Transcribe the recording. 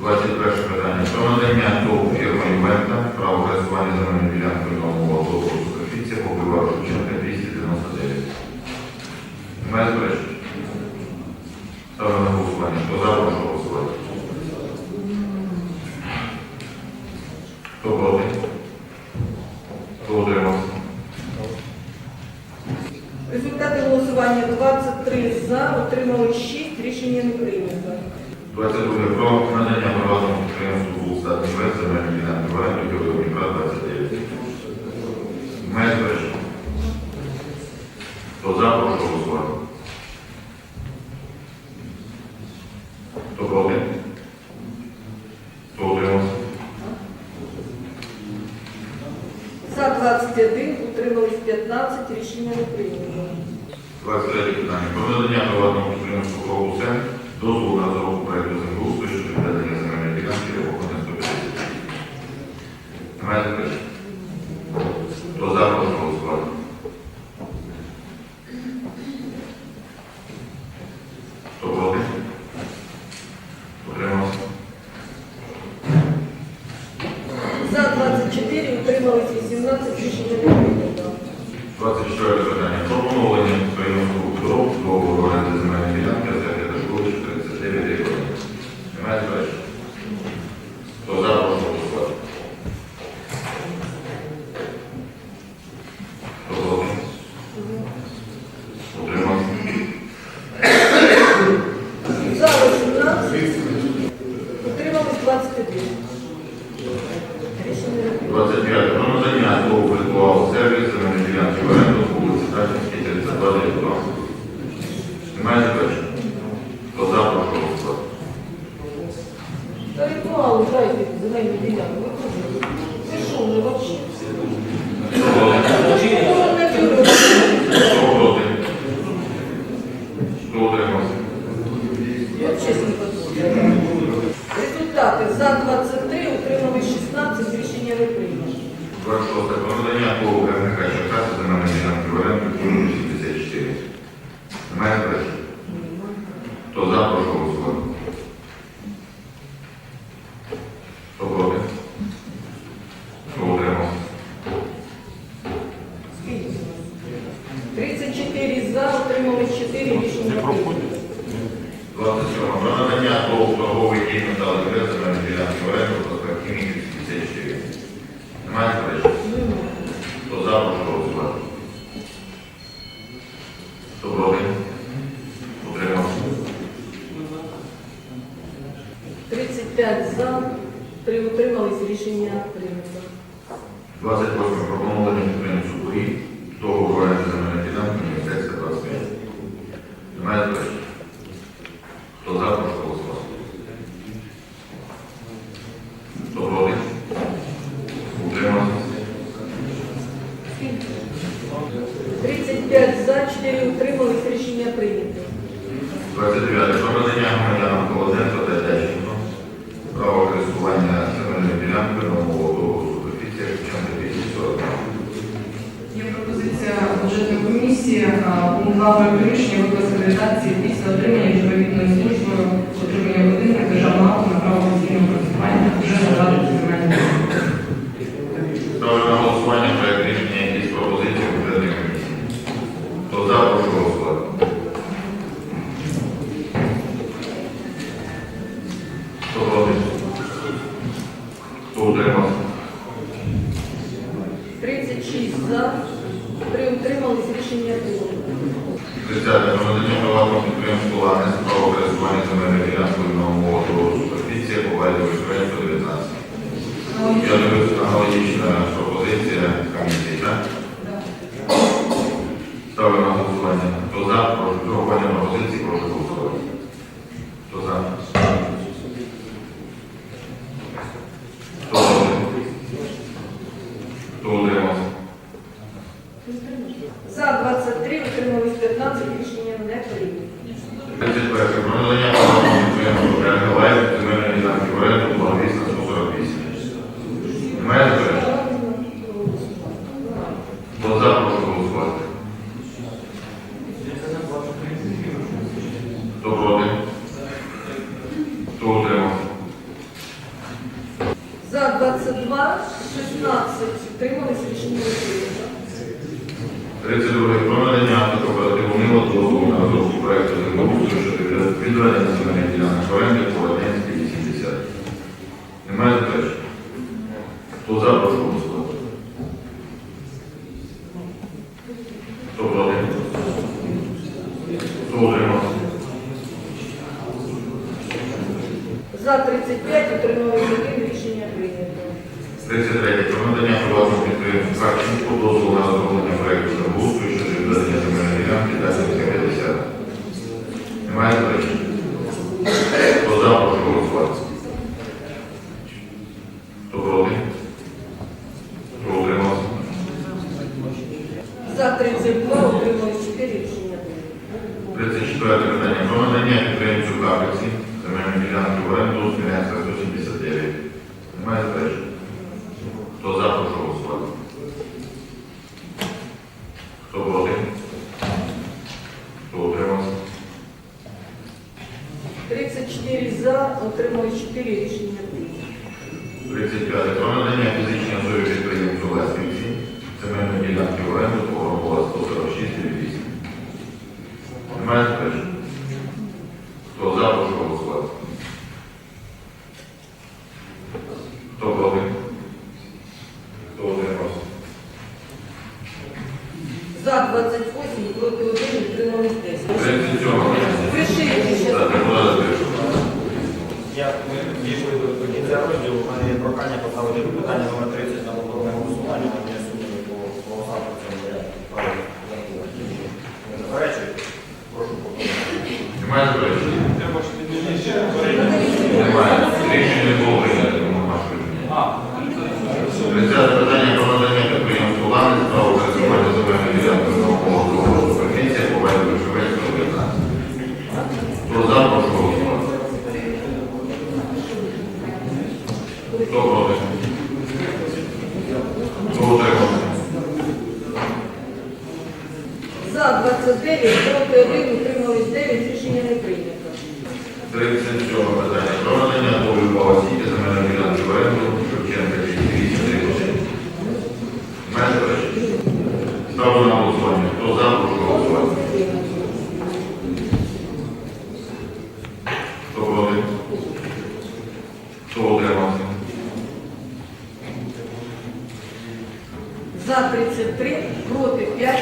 21 питання. Про надання ТОВ фірми Ювента право користування земельною ділянкою нового автобусу суперфіція по бульвару Шевченка 299. Немає заперечень? Ставлю на голосування. Хто за, прошу голосувати. Хто проти? Хто утримався? Результати голосування 23 за, отримали 6, рішення не прийнято. 22 про надання приватному підприємству «Булстат Інвест» земельної ділянки в оренду Георгія Дніпра 29. Немає заперечень? Хто за, прошу голосувати. Хто проти? Хто утримався? За 21, утримались 15, рішення не прийнято. 23 питання. Про надання приватному підприємству «Кровусен» дозволу на розробку проекту землеустрою щодо відведення земельної ділянки для виконання 150. Немає заперечень? Хто за, прошу голосувати. Хто проти? Утримався? За 24, утримались 18, рішення не прийнято. 24 питання. Про поновлення підприємству «Дорог» договору оренди земельної ділянки за школи 39 років. Немає заперечень? Хто за, прошу голосувати. Хто проти? Утримався? За 18, утримались 21. Рішення не прийнято. 25. Про надання ТОВ «Ритуал сервіс» земельної ділянки в оренду по вулиці Тачинській, 32 2. Немає заперечень? Хто за, прошу голосувати. Та ритуал, дайте земельну ділянку. Ви куди? Це що вже вообще? Хто проти? Кожен не любить. Хто проти? Хто утримався? Вообще не подобається. Результати. За 23, утримались 16, рішення не прийнято. 26. Надання ТОВ ГРНК Черкаси земельної ділянки в оренду Києві 74. Немає заперечень? Хто за, прошу голосувати. Хто проти? Хто утримався? 34 за, утримались 4, рішення не прийнято. 27. Про надання ТОВ торговий дій метал і грес земельної ділянки в оренду Проспект 54. Немає заперечень? Немає. Хто за, прошу голосувати. Хто проти? Утримався? 35 за, 3 утримались, рішення прийнято. 28. Про поновлення підприємцю договору оренди земельної ділянки, Міністерства 25. Немає заперечень? Хто за, прошу голосувати. Хто проти? Утримався? 35 за, 4 утримались, рішення прийнято. 29. Про надання громадянам Колоденко та Дяченко право користування земельною ділянкою нового договору суперфіція Шевченка 240. Є пропозиція бюджетної комісії а, пункт 2 проекту рішення викласти редакції після отримання відповідною службою отримання будинку державного акту на право постійного користування вже надати земельні. Ставлю на голосування проект рішення якісь пропозиції бюджетної комісії. Хто за, прошу голосувати. Хто проти? Хто утримався? 36 за, 3 утримались, рішення прийнято. 30. Про надання приватному підприємству «Ланес» користування земельною ділянкою нового суперфіція по Вайдовій проєкту 19. Я не аналогічна пропозиція комісії, так? Ставлю на голосування. Хто за, прошу врахування пропозиції, прошу голосувати. Хто за? Хто проти? Хто утримався? За 23, утримались 15, рішення не прийнято. 31. Відведення земельних ділянок оренди по Одинській 80. Немає заперечень? Хто за, прошу голосувати. Хто проти? Хто утримався? За 35, утримались 1, рішення прийнято. 33. Про надання приватному підприємству Харківського дозволу на розроблення проєкту Няма е пречка. Е, поздраво, пожелавам това. Добро ден. Проблема. За 32, прямо 4 Председатель, что я тогда не понял, не прием сюда, за меня Милан Тюрен, до 18 34 за, утримались 4, рішення прийнято. 35. Про надання фізичній особі підприємцю Леспівці земельної ділянки в оренду по Горохова 146 8. Немає заперечень? Хто за, прошу голосувати. Хто проти? Хто утримався? За 28, проти 1, утримались 10. 37. Пишіть до кінця розділу. У мене є прохання поставити питання номер 30 на повторне голосування, там є сумніви по голосам по цьому варіанту. Не заперечуєте? Прошу повторити. Проти? Хто отримався? За 33, проти 5.